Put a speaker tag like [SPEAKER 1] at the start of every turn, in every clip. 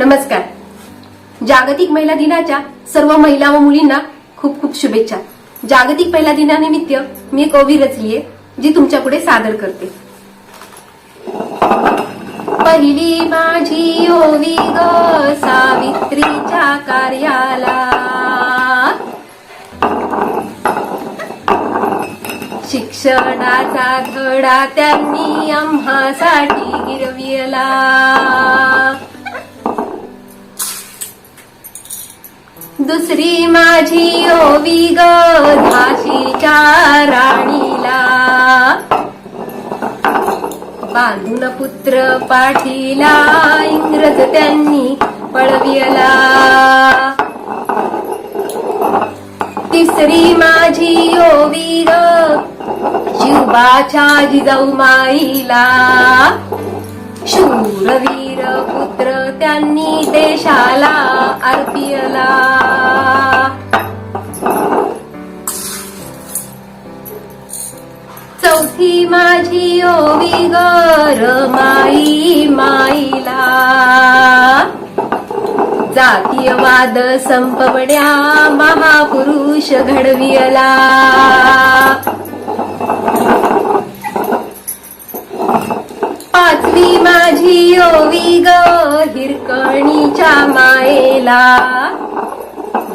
[SPEAKER 1] नमस्कार. जागतिक महिला दिनाच्या सर्व महिला व मुलींना खूप खूप शुभेच्छा. जागतिक महिला दिनानिमित्त मी एक ओवी आहे जी तुमच्यापुढे सादर करते. पहिली माझी ओवी ग सावित्रीच्या कार्याला. शिक्षणाचा धडा त्यांनी आम्हासाठी गिरविला. दुसरी माझी ओवी ग झाशीच्या राणीला. बांधून पुत्र पाठीला इंग्रज त्यांनी पळविला. तिसरी माझी ओवी ग शिवबाच्या जिजाऊ माईला शूरवीर पुत्र त्यांनी देशाला अर्पियला. चौथी माझी ओवी गर माई माईला. जातीयवाद संपवण्या महापुरुष घडवियला. पाचवी माझी ओवी ग हिरकणीच्या मायेला.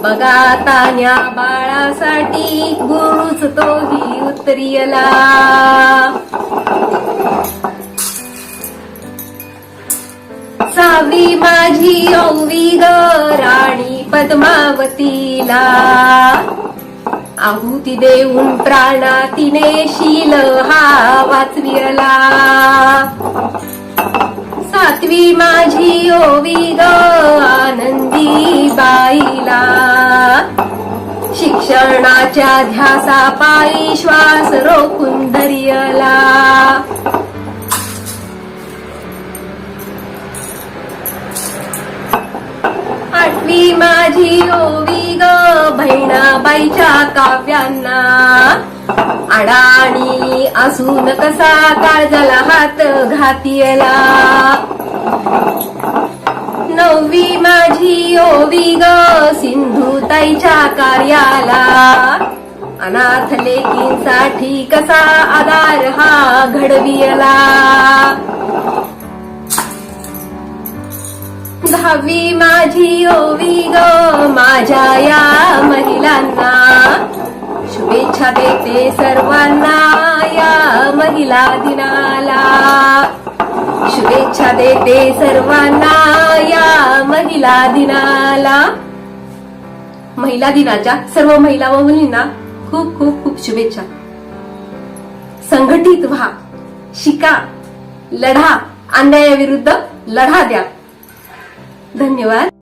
[SPEAKER 1] बघा तान्या बाळासाठी गुरुच तोही उतरियला. सावी माझी ओवी ग राणी पद्मावतीला. आहुती देऊन प्राणा तिने शील हा वाचविला सातवी माझी ओवी ग आनंदी बाई शिक्षणाच्या ध्यासा पायी श्वास रोखून धरियला आठवी माझी ओवी ग बहिणाबाईच्या काव्यांना. अडाणी असून कसा काळजाला हात घातियला. नववी माझी ओवी ग. सिंधुताईच्या कार्याला. अनाथ लेकींसाठी कसा आधार हा घडवियला. दहावी माझी ओवी ग. माझ्या या महिलांना. शुभेच्छा देते सर्वांना या महिला दिनाला. शुभेच्छा देते सर्वांना या महिला दिनाला. महिला दिनाच्या सर्व महिला व मुलींना खूप खूप खूप शुभेच्छा. संघटित व्हा शिका लढा अन्यायाविरुद्ध लढा द्या. धन्यवाद.